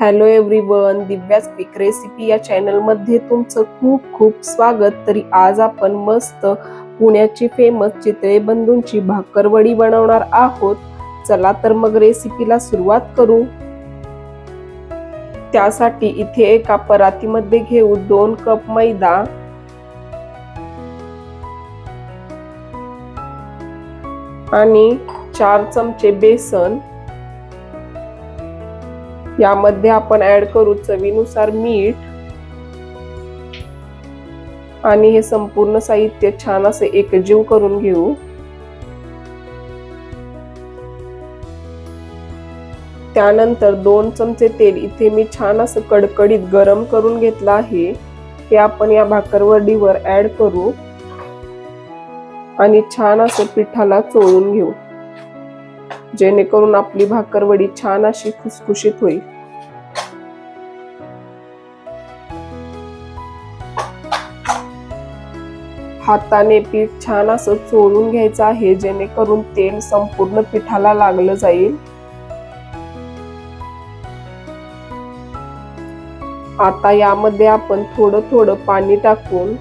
Hello everyone Divya's speak recipe या चॅनलमध्ये तुमचं खूप खूप स्वागत. तरी आज आपण मस्त पुण्याची फेमस चितळे बंधूंची भाकरवडी बनवणार आहोत. चला तर मग रेसिपीला सुरुवात करू. त्यासाठी इथे एका परातीमध्ये घेऊ दोन कप मैदा. आणि चार चमचे बेसन. यामध्ये आपण ऍड करू चवीनुसार मीठ. आणि हे संपूर्ण साहित्य छान असे एकजीव करून घेऊ. त्यानंतर दोन चमचे तेल. इथे मी छान असं कडकडीत गरम करून घेतलं आहे. हे आपण या भाकरवडीवर ऍड करू. आणि छान असं पिठाला चोळून घेऊ. जेणेकरून आपली भाकरवडी छान अशी खुसखुशीत होईल. हाताने पीठ छान असं चोळून घ्यायचं आहे जेणेकरून तेल संपूर्ण पिठाला लागलं जाईल. आता यामध्ये आपण थोडं थोडं पाणी टाकून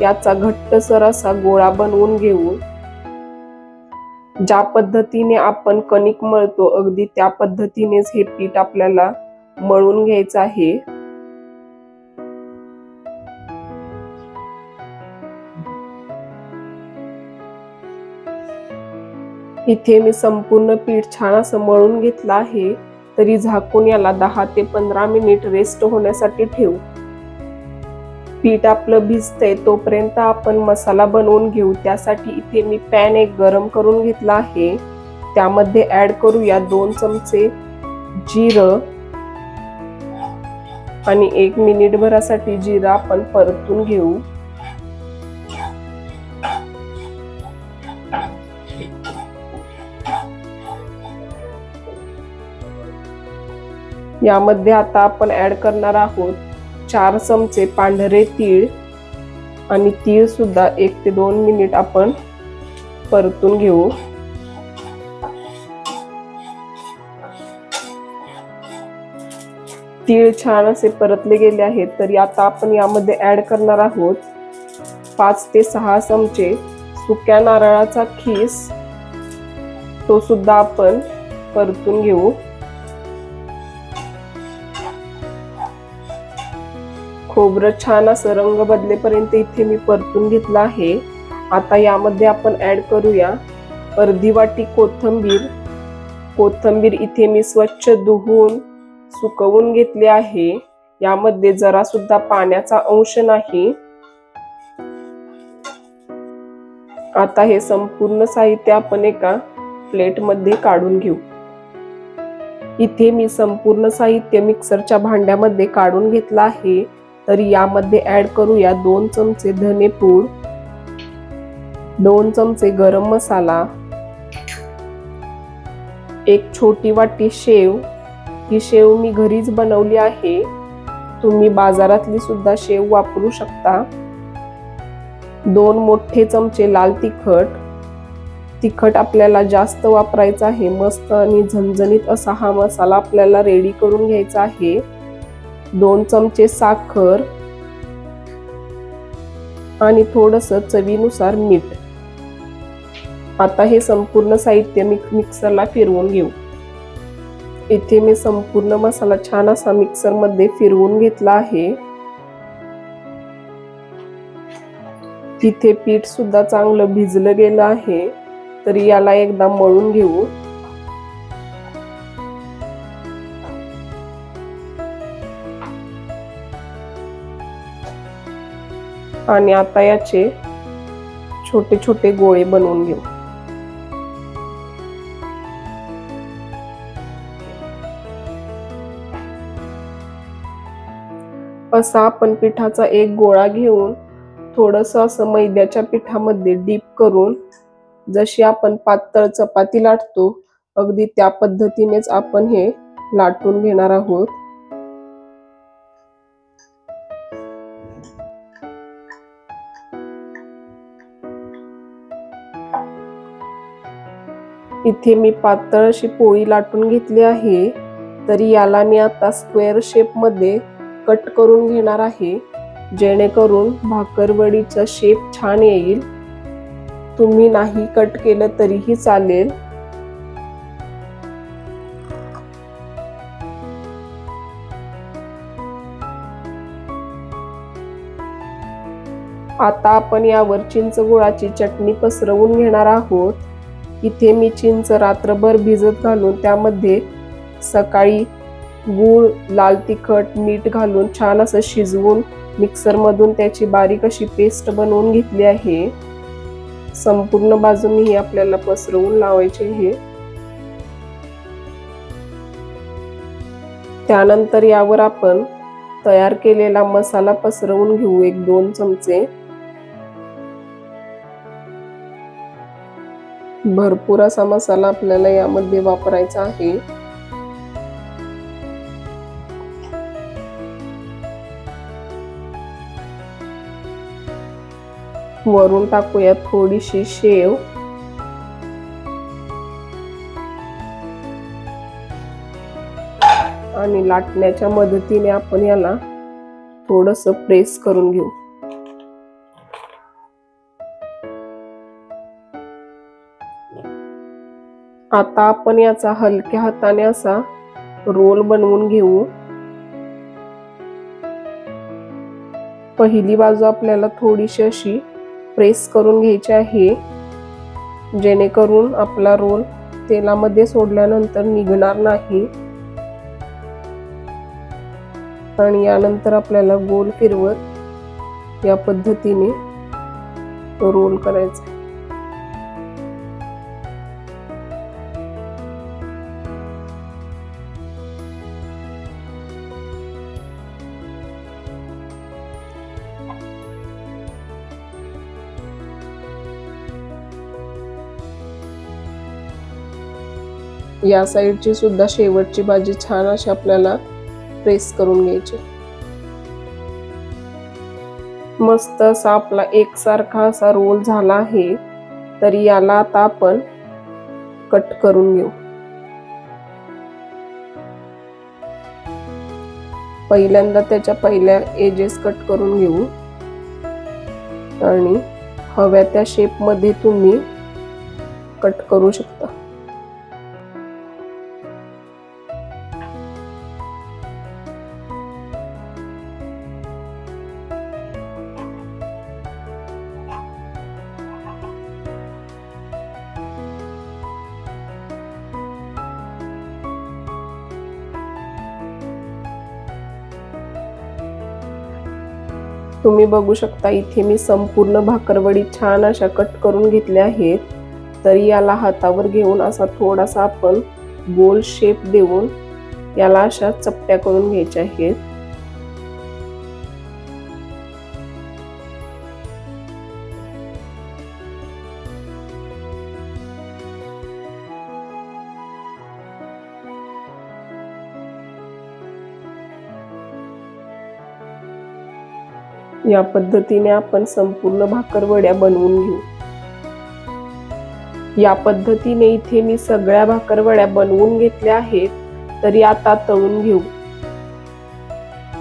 याचा घट्टसर असा गोळा बनवून घेऊ. ज्या पद्धतीने आपण कणिक मळतो अगदी त्या पद्धतीनेच हे पीठ आपल्याला मळून घ्यायचं आहे. इथे मी संपूर्ण पीठ छान असं मळून घेतलं आहे तरी झाकून याला दहा ते पंधरा मिनिट रेस्ट होण्यासाठी ठेवू. पीठ आपलं भिजतंय तोपर्यंत आपण मसाला बनवून घेऊ. त्यासाठी इथे मी पॅन एक गरम करून घेतला आहे. त्यामध्ये ऍड करूया दोन चमचे जिरं आणि एक मिनिट भरासाठी आपण परतून घेऊ. यामध्ये आता आपण ऍड करणार आहोत चार चमचे पांढरे तीळ. आणि तीळ सुद्धा एक ते दोन मिनिट आपण परतून घेऊ. तीळ छान असे परतले गेले आहेत तरी आता आपण यामध्ये ऍड करणार आहोत पाच ते सहा चमचे सुक्या नारळाचा खीस. तो सुद्धा आपण परतून घेऊ. खोबरं छान असं रंग बदलेपर्यंत इथे मी परतून घेतला आहे. आता यामध्ये आपण ॲड करूया अर्धी वाटी कोथंबीर. कोथंबीर इथे मी स्वच्छ धुवून सुकवून घेतले आहे. यामध्ये जरा सुद्धा पाण्याचा अंश नाही. आता हे संपूर्ण साहित्य आपण एका प्लेटमध्ये काढून घेऊ. इथे मी संपूर्ण साहित्य मिक्सरच्या भांड्यामध्ये काढून घेतलं आहे. तर यामध्ये ऍड करूया दोन चमचे धनेपूड दोन चमचे गरम मसाला एक छोटी वाटी शेव. ही शेव मी घरीच बनवली आहे. तुम्ही बाजारातली सुद्धा शेव वापरू शकता. दोन मोठे चमचे लाल तिखट. तिखट आपल्याला जास्त वापरायचं आहे मस्त आणि झणझणीत असा हा मसाला आपल्याला रेडी करून घ्यायचा आहे. दोन चमचे साखर आणि थोडस चवीनुसार मीठ. आता हे संपूर्ण साहित्य मी मिक्सरला फिरवून घेऊ. इथे मी संपूर्ण मसाला छान असा मिक्सरमध्ये फिरवून घेतला आहे. तिथे पीठ सुद्धा चांगलं भिजलं गेलं आहे. तरी याला एकदा मळून घेऊ. आणि आता याचे छोटे छोटे गोळे बनवून घेऊ. असा आपण पिठाचा एक गोळा घेऊन थोडस असं मैद्याच्या पिठामध्ये डीप करून जशी आपण पातळ चपाती लाटतो अगदी त्या पद्धतीनेच आपण हे लाटून घेणार आहोत. इथे मी पातळ अशी पोळी लाटून घेतली आहे. तरी याला मी आता स्क्वेअर शेपमध्ये कट करून घेणार आहे. जेणेकरून भाकरवडीचा शेप छान येईल. तुम्ही नाही कट केलं तरीही चालेल. आता आपण यावर चिंच गुळाची चटणी पसरवून घेणार आहोत. इथे मी चिंच रात्रभर भिजत घालून त्यामध्ये सकाळी गूळ लाल तिखट मीठ घालून छान असं शिजवून मिक्सरमधून त्याची बारीक अशी पेस्ट बनवून घेतली आहे. संपूर्ण बाजूने ही आपल्याला पसरवून लावायचे हे त्यानंतर यावर आपण तयार केलेला मसाला पसरवून घेऊ एक दोन चमचे. भरपूर असा मसाला आपल्याला यामध्ये वापरायचा आहे. वरून टाकूया थोडीशी शेव. आणि लाटण्याच्या मदतीने आपण याला थोडस प्रेस करून घेऊ. आता आपण याचा हलक्या हाताने असा रोल बनवून घेऊ. पहिली बाजू आपल्याला थोडीशी अशी प्रेस करून घ्यायची आहे. जेणेकरून आपला रोल तेलामध्ये सोडल्यानंतर निघणार नाही. आणि यानंतर आपल्याला गोल फिरवत या पद्धतीने रोल करायचा या साईडची सुद्धा शेवटची भाजी छान अशी आपल्याला प्रेस करून घ्यायची. मस्त असा आपला एकसारखा असा रोल झाला आहे तर याला आता आपण कट करून घेऊ. पहिल्यांदा त्याच्या पहिल्या एजेस कट करून घेऊ. आणि हव्या त्या शेपमध्ये तुम्ही कट करू शकता. तुम्ही बघू शकता इथे मी संपूर्ण भाकरवडी छान अशा कट करून घेतल्या आहेत. तरी याला हातावर घेऊन असा थोडासा आपण गोल शेप देऊन याला अशा चपट्या करून घ्यायच्या आहेत. या पद्धतीने आपण संपूर्ण भाकरवड्या बनवून घेऊ. या पद्धतीने इथे मी सगळ्या भाकरवड्या बनवून घेतल्या आहेत तरी आता तळून घेऊ.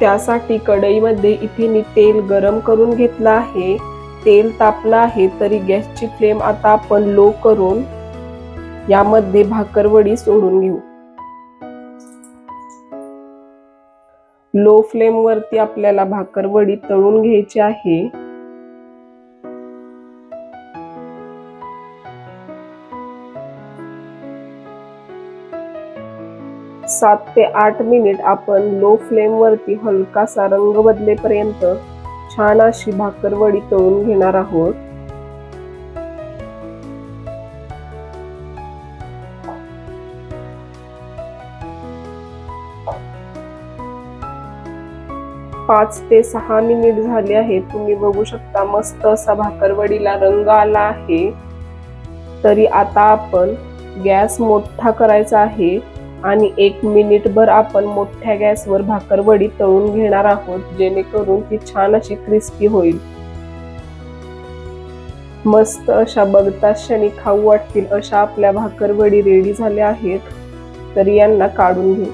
त्यासाठी कढईमध्ये इथे मी तेल गरम करून घेतलं आहे. तेल तापलं आहे तरी गॅसची फ्लेम आता आपण लो करून यामध्ये भाकरवडी सोडून घेऊ. लो फ्लेम वरती आपल्याला भाकरवडी तळून घ्यायची आहे. सात ते आठ मिनिट आपण लो फ्लेम वरती हलकासा रंग बदलेपर्यंत छान अशी भाकरवडी तळून घेणार आहोत. पाच ते सहा मिनिट झाले आहेत. तुम्ही बघू शकता मस्त असा भाकरवडीला रंग आला आहे. तरी आता आपण गॅस मोठा करायचा आहे आणि एक मिनिटभर आपण मोठ्या गॅसवर भाकरवडी तळून घेणार आहोत जेणेकरून ती छान अशी क्रिस्पी होईल. मस्त अशा बघता क्षणी खाऊ वाटतील अशा आपल्या भाकरवडी रेडी झाल्या आहेत. तरी यांना काढून घेऊ.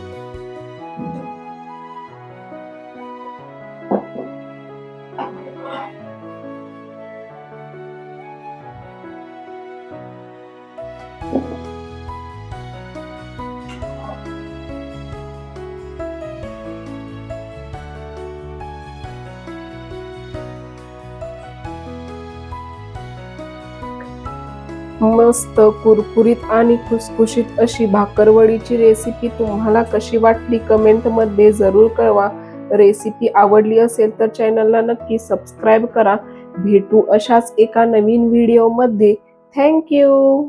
मस्त कुरकुरीत आणि खुसखुशीत अशी भाकरवडीची रेसिपी तुम्हाला कशी वाटली कमेंटमध्ये जरूर कळवा. रेसिपी आवडली असेल तर चॅनलला नक्की सबस्क्राईब करा. भेटू अशाच एका नवीन व्हिडिओमध्ये थँक्यू